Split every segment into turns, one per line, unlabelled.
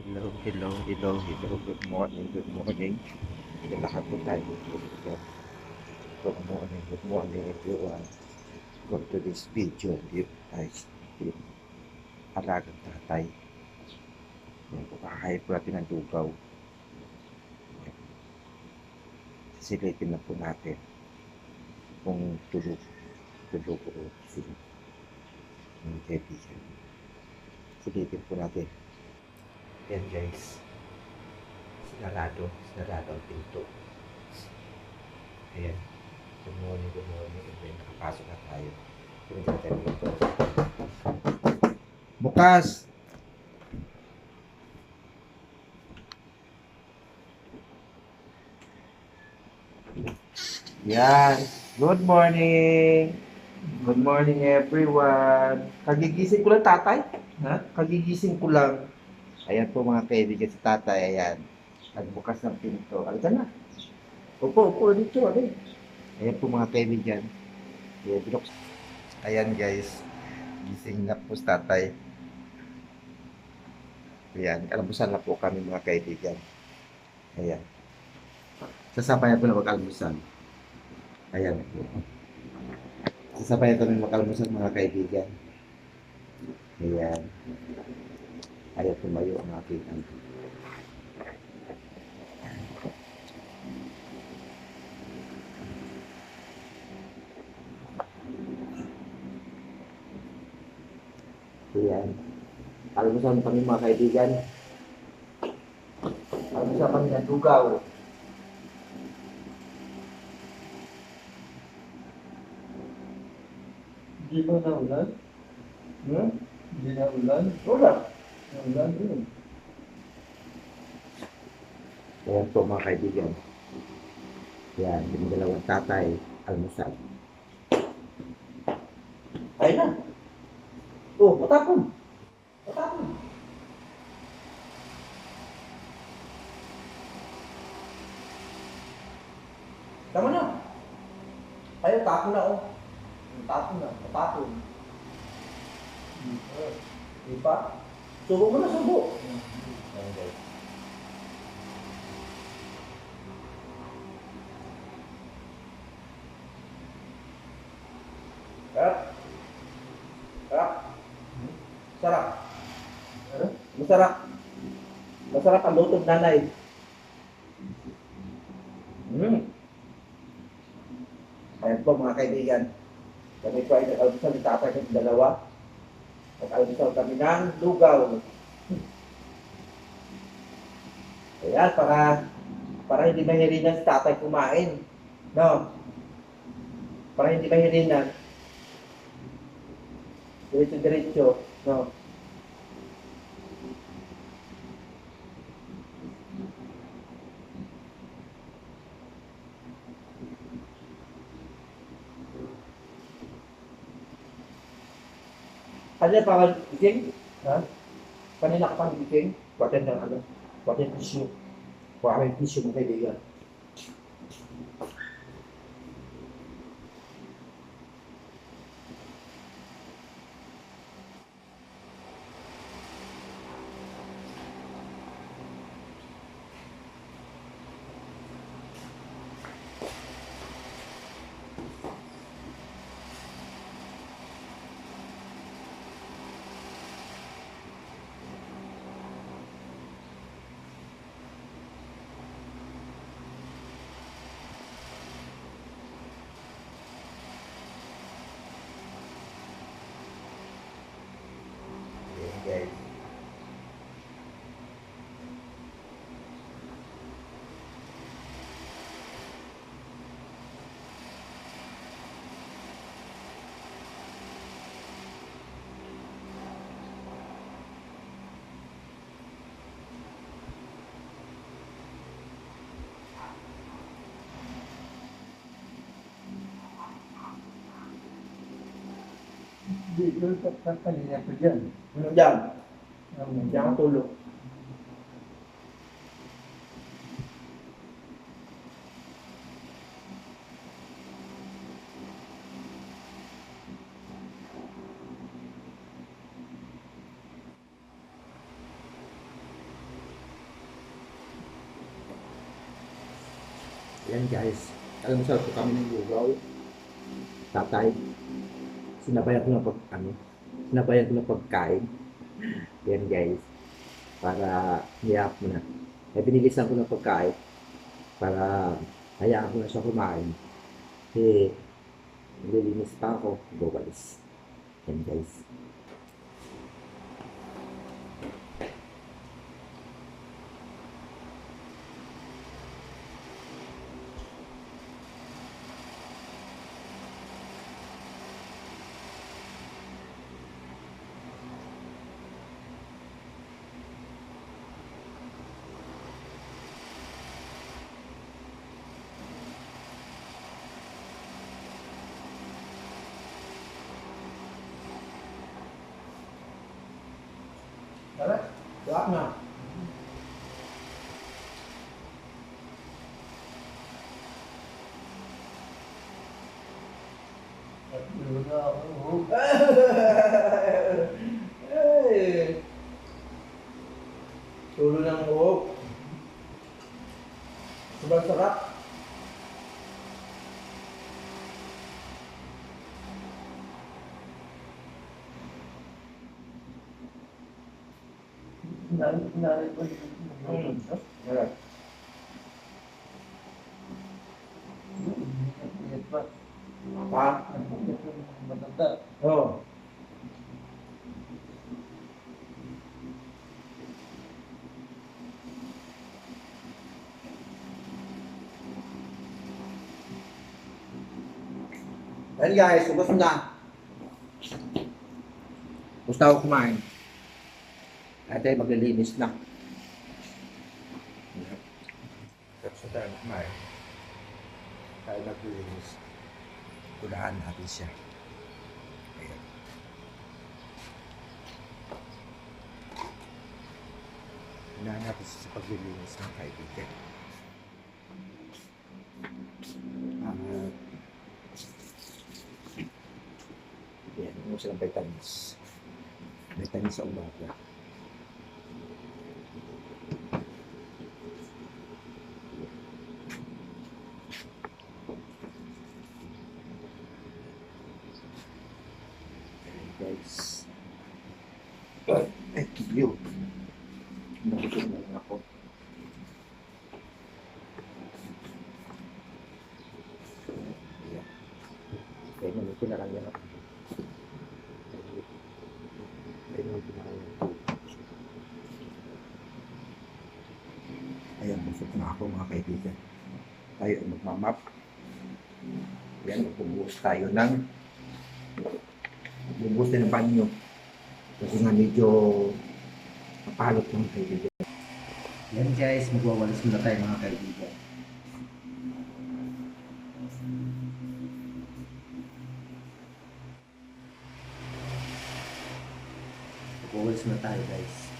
Hello, hello, hello, hello. Good morning, good morning. Lahat po tayo. Good morning, good morning everyone. Welcome to this video. Dear guys, yung alagang tatay. Yan po, kakain po natin ng dugaw. Silipin na po natin kung tulog, tulog o sila. Yung kaibigan. Silipin po natin. Yan guys. Sinarado. Sinarado ang pinto. Ayan. Good morning, good morning. Ayan, nakapasok na tayo. Dito. Bukas! Yan. Good morning. Good morning everyone. Kagigising ko lang tatay. Ha? Kagigising ko lang. Ayan po mga kaibigan si tatay. Ayan. Nagbukas ng pinto. Alika na. Upo, upo dito. Alin. Ayan po mga kaibigan. Ayan, binuks. Ayan guys. Gising na po si tatay. Ayan. Almusal na po kami mga kaibigan. Ayan. Sasabayan po na mag-almusal. Ayan po. Sasabayan kami mag-almusal mga kaibigan. Ayan. Ayaw tumayo ang aking ano. Ayan. Almusal kami mga kaibigan. Almusal kami ng dugaw.
Hindi ba na ulan?
Hmm?
Hindi na ulan? Ulan.
Ayan po mga kaibigan. Ayan, yung dalawang tatay, almusal. Ay na. Oh, matapon. Matapon. Tama na. Ay, tapon na oh. Tapon na, matapon. Di ba? Subo mo na, subo. Guys. Sarap. Sarap. Sarap. Masarap. Masarap ang luto ng nanay. Mm. Ayan po mga kaibigan. Kami po ay nag-almusal ni tatay ng dalawa. Nag-almusal kami ng lugaw. Ayan, para para hindi mahirinan si tatay kumain. No? Para hindi mahirinan. Diretso-diretso. No? Kanina pa ka gising? Ha? Kanina ka pang gising? Watin ng ano? Tissue. Kuha yung tissue mo kaibigan.
duit dulu tak sampai
dia kerja.
Belum
jam. Jangan tolong. Yan guys, alam mo sa pagkakamit ng Google, tatay, Sinabayan ko ng pag, ano, sinabayan ko ng pagkain. Yan guys. Para niyap mo na. Eh, binilisan ko ng pagkain. Para hayaan ko na siya kumain. Eh, nililinis pa ako. Go. Yan guys. Tara, tuwak na.
At yun na ako.
Hey! Tulo ng uok. Sobrang sarap.
Nari- nari pa yun.
Mm. Sarap.
Ingat pa.
Pa?
Ingat yung matanda.
Oo. Ayan guys, ubos na. Gusto ako kumain. Ate, maglilinis na. Tapos tayo kumain. Tayo maglilinis. Tulaan natin siya. Ayan. Tulaan natin siya sa paglilinis ng kaibigan. Ah, Yan, mo silang vitamins. Vitamins sa umaga. Ayan, guys. Ay, ay, kiyo. Nabusog na lang ako. Ayan. Kaya naman na lang yan ako. Kaya naman na lang yan. Ayan, busog na mga kaibigan. Tayo ay magmamap. Ayan, magbubuhos tayo ng magbubuhos tayo ng banyo. Kasi nga medyo mapalot ng kaibigan. Yan guys, magwawalis muna tayo mga kaibigan. Magwawalis muna tayo guys.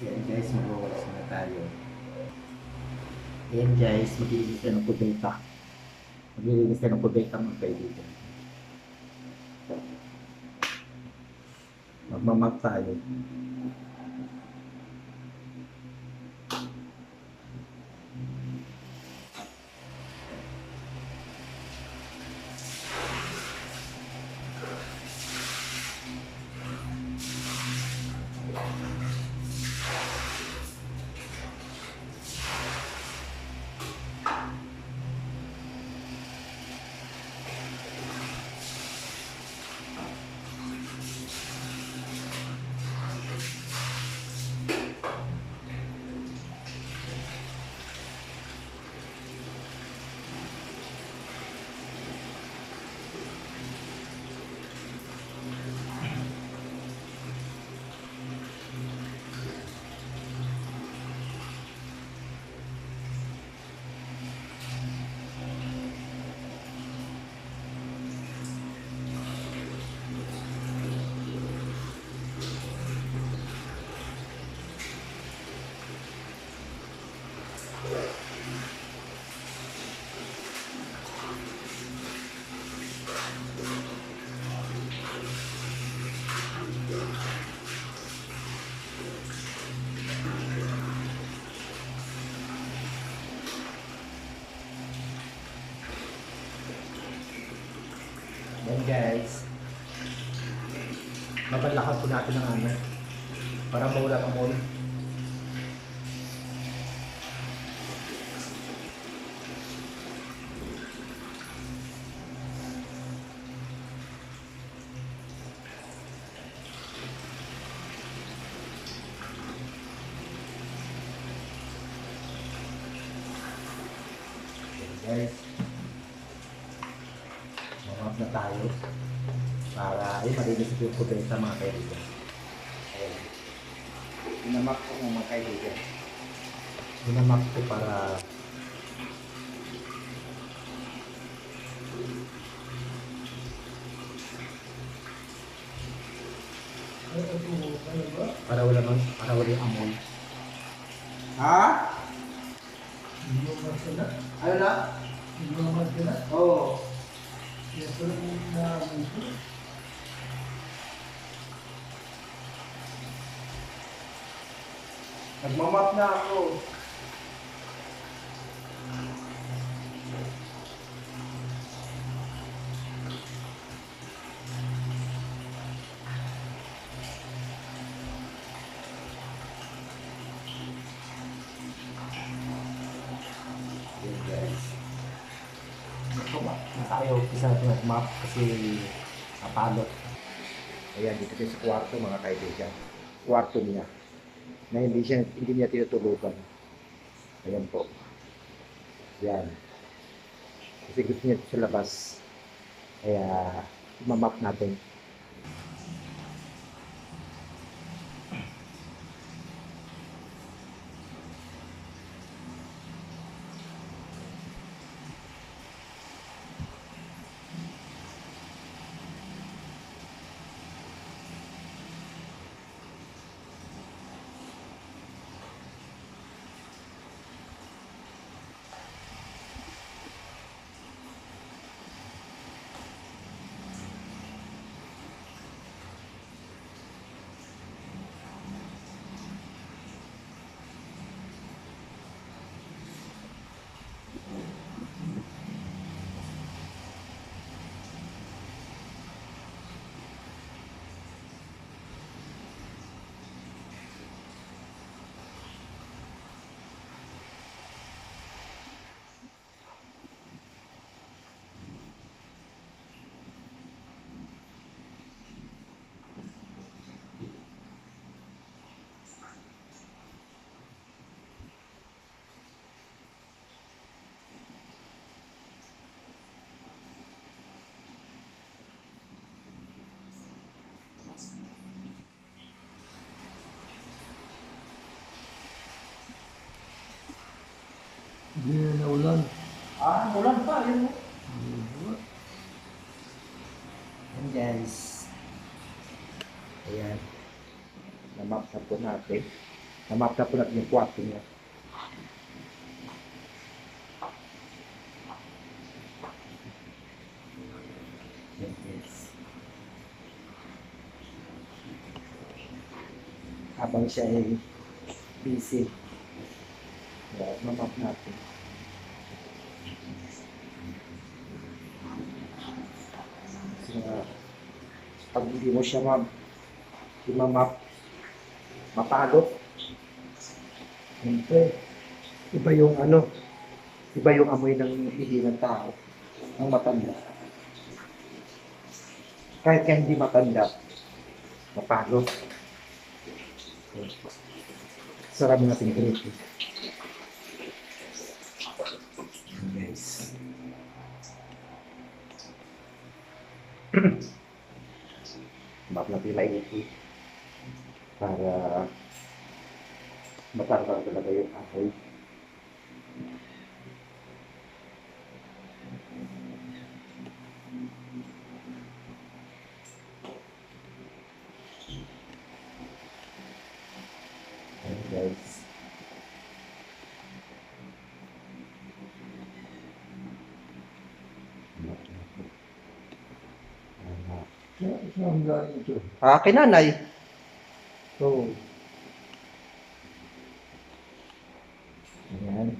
Yan guys, magwawalis na tayo. Yan guys, maglilinis tayo ng kubeta. Maglilinis tayo ng kubeta mga kaibigan. Magmamap tayo. Po natin ng ano. Para mawala ang. Yan, guys. Mamap na tayo para ay malinis yung kubenta mga kaibigan. Ayan. Pinamap ko mga kaibigan. Pinamap ko para
Ay, ay, oo, ano ba?
para wala mang para wala yung amoy. Ha?
Hindi mo masala.
Ano na?
Hindi mo masala.
Oo.
Kaya pala mo naamoy ko.
Nagmamap na ako. Tayo. Isa nagmap kasi napalot. Ayan, dito tayo sa kwarto mga kaibigan. Kwarto niya na hindi siya hindi niya tinutulugan. Ayan po. Yan. Kasi gusto niya sa labas. Kaya imamap natin.
Hindi na naulan.
Ah, ulan pa. Yun mo. Yan guys. Ayan. Namap na po natin. Namap na po natin yung kwarto niya. Yan guys. Habang siya ay busy. Natin. Nga, pag hindi mo siya ma imamap, mapagod. Siyempre, iba yung ano, iba yung amoy ng ihi ng tao, ng matanda. Kahit ka hindi matanda, mapagod. Sarap natin ganito. Guys. Map natin mainitin para matanggal talaga yung apoy. Ayan guys.
Saan galing ito?
Ah, kay nanay.
Oo.
Ayan.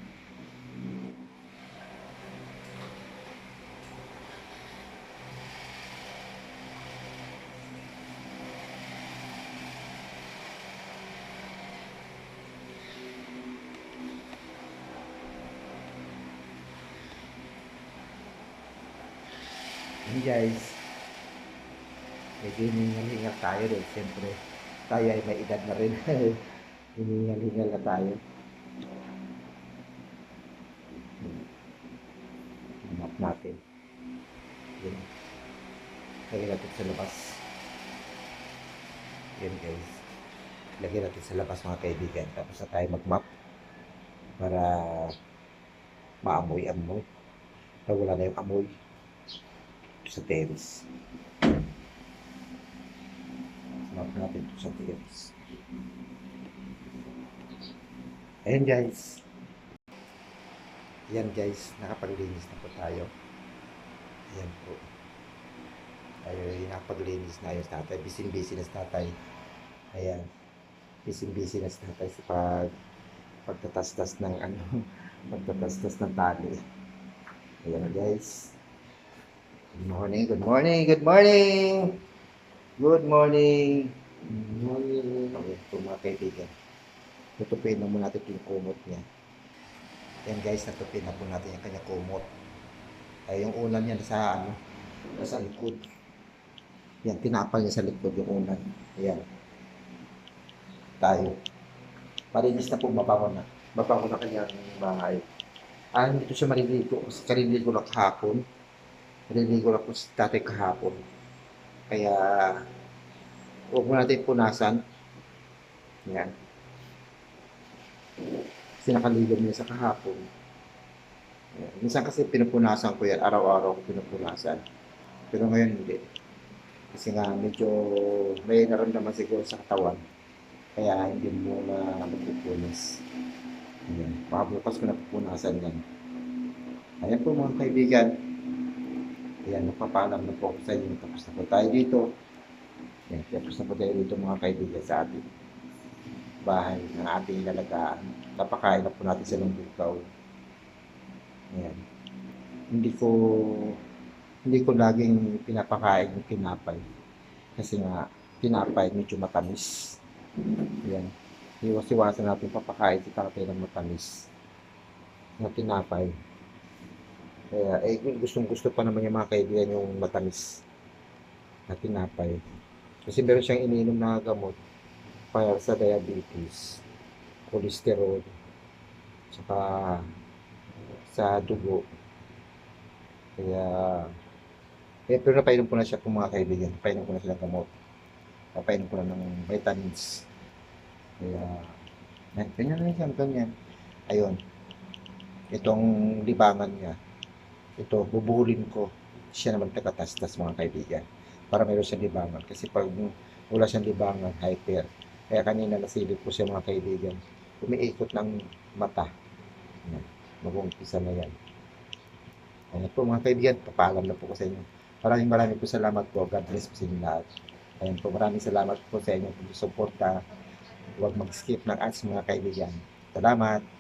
Ayan guys. Hiningal-hingal tayo rin. Siyempre, tayo ay may edad na rin. hiningal-hingal na tayo. map natin. Yun. Lagyan natin sa labas. Yan guys. Lagyan natin sa labas mga kaibigan. Tapos na tayo mag-map para maamoy-amoy. Na wala na yung amoy sa terrace. Map natin ito sa terrace. Ayan guys. Ayan guys, nakapaglinis na po tayo. Ayan po. Ay nakapaglinis na yung tatay. Busy-busy na si tatay. Ayan. Busy-busy na si tatay sa pag pagtatastas ng ano, pagtatastas ng tali. Ayan guys. Good morning, good morning, good morning! Good morning!
Morning.
Ayan po mga kaibigan. Tutupin na muna natin yung kumot niya. Yan guys, natupin na po natin yung kanya kumot. Ay, yung unan niya nasa ano, nasa likod. Yan, tinapal niya sa likod yung unan. Ayan. Tayo. Marinis na po, mabango na. Mabango na kanyang bahay. Ah, hindi ko siya maliligo. Kasi kaliligo lang kahapon. Maliligo lang po si tatay kahapon. Kaya, huwag mo natin punasan. Yan. Kasi nakaligo niya sa kahapon. Ayan. Minsan kasi pinupunasan ko yan, araw-araw ko pinupunasan. Pero ngayon hindi. Kasi nga medyo may naramdaman siguro sa katawan. Kaya hindi mo na magpupunas. Ayan. Pakabukas ko na pupunasan yan. Ayan po mga kaibigan. Ayan, magpapaalam na po ako sa inyo. Tapos na po tayo dito. Ayan, tapos na po tayo dito mga kaibigan sa ating bahay ng ating ilalagaan. Napakain na po natin sa lumbukaw. Ayan. Hindi ko hindi ko laging pinapakain yung tinapay. Kasi nga, tinapay medyo matamis. Ayan. Iwas-iwasan natin papakain si tatay ng matamis na tinapay. Kaya, eh, gustong gusto pa naman yung mga kaibigan yung matamis na tinapay. Kasi meron siyang iniinom na gamot para sa diabetes, cholesterol, saka sa dugo. Kaya, eh, pero napainom ko na siya kung mga kaibigan. Napainom ko na siya ng gamot. Napainom ko na ng vitamins. Kaya, yan, ganyan na siya, ganyan. Ayun. Itong libangan niya. Ito, bubuhulin ko. Siya naman tagatastas mga kaibigan. Para meron siyang libangan. Kasi pag wala siyang libangan, hyper. Kaya kanina nasilip ko siya mga kaibigan. Umiikot ng mata. Yan. Mag-uumpisa na yan. Ayan po mga kaibigan, papaalam na po ko sa inyo. Maraming maraming po salamat po. God bless po sa inyo lahat. Ayan po, maraming salamat po sa inyo kung suporta. Huwag mag-skip ng ads mga kaibigan. Salamat.